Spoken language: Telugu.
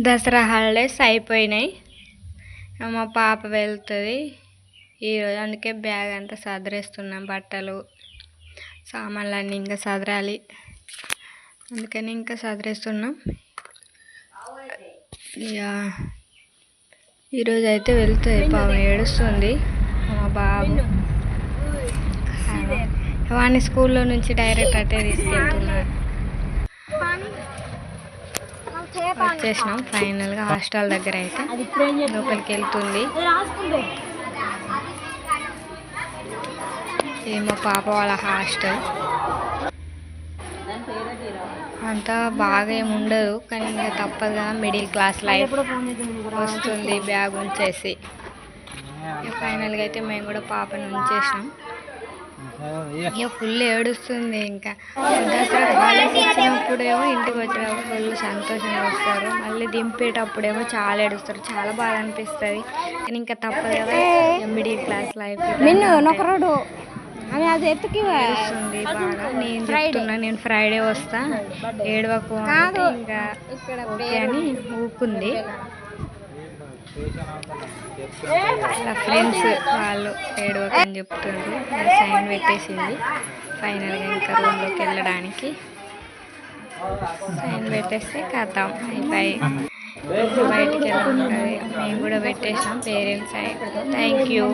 దసరా హాలిడేస్ అయిపోయినాయి. మా పాప వెళ్తుంది ఈరోజు అందుకే బ్యాగ్ అంతా సదరేస్తున్నాం బట్టలు సామాన్లు అన్నీ ఇంకా సదరాలి. అందుకని ఇంకా సదరేస్తున్నాం. ఇక ఈరోజు అయితే వెళ్తుంది పాపం ఏడుస్తుంది. మా బాబు. వాడిని స్కూల్లో నుంచి డైరెక్ట్ అటే తీసుకెళ్తున్నారు. వచ్చేసినాం ఫైనల్గా హాస్టల్ దగ్గర అయితే. లోపలికి వెళ్తుంది ఇది మా పాప వాళ్ళ హాస్టల్. అంతా బాగా ఏమి ఉండదు కానీ ఇంకా తప్పదు మిడిల్ క్లాస్ లైఫ్. వస్తుంది బ్యాగ్ ఉంచేసి. ఇక ఫైనల్గా అయితే మేము కూడా పాపను ఉంచేసినాం. ఇక ఫుల్ ఏడుస్తుంది ఇంకా. దసరా కాలేజ్ వచ్చినప్పుడేమో ఇంటికి వచ్చినప్పుడు ఫుల్ సంతోషంగా వస్తారు. మళ్ళీ దింపేటప్పుడేమో చాలా ఏడుస్తారు. చాలా బాగా అనిపిస్తుంది. కానీ ఇంకా తప్పదు కదా. మిడిల్ క్లాస్ లైఫ్ నొకరోడు ఆమె అది ఎత్తుకి ఏడుస్తుంది బాగా. నేను చెప్తున్నా నేను ఫ్రైడే వస్తా. ఏడవకు ఇంకా ఓకే అని ఊకుంది వాళ్ళ ఫ్రెండ్స్ వాళ్ళు ఏడవకు అని చెప్తుండ్రు సైన్ పెట్టేసింది. ఫైనల్గా ఇంకా రూమ్లోకి వెళ్ళడానికి. ఆయన పెట్టేస్తే కథం అయిపోయి బయటికి వెళ్ళి ఉంటుంది మేము కూడా పెట్టేసాం పేరెంట్స్ థ్యాంక్ యూ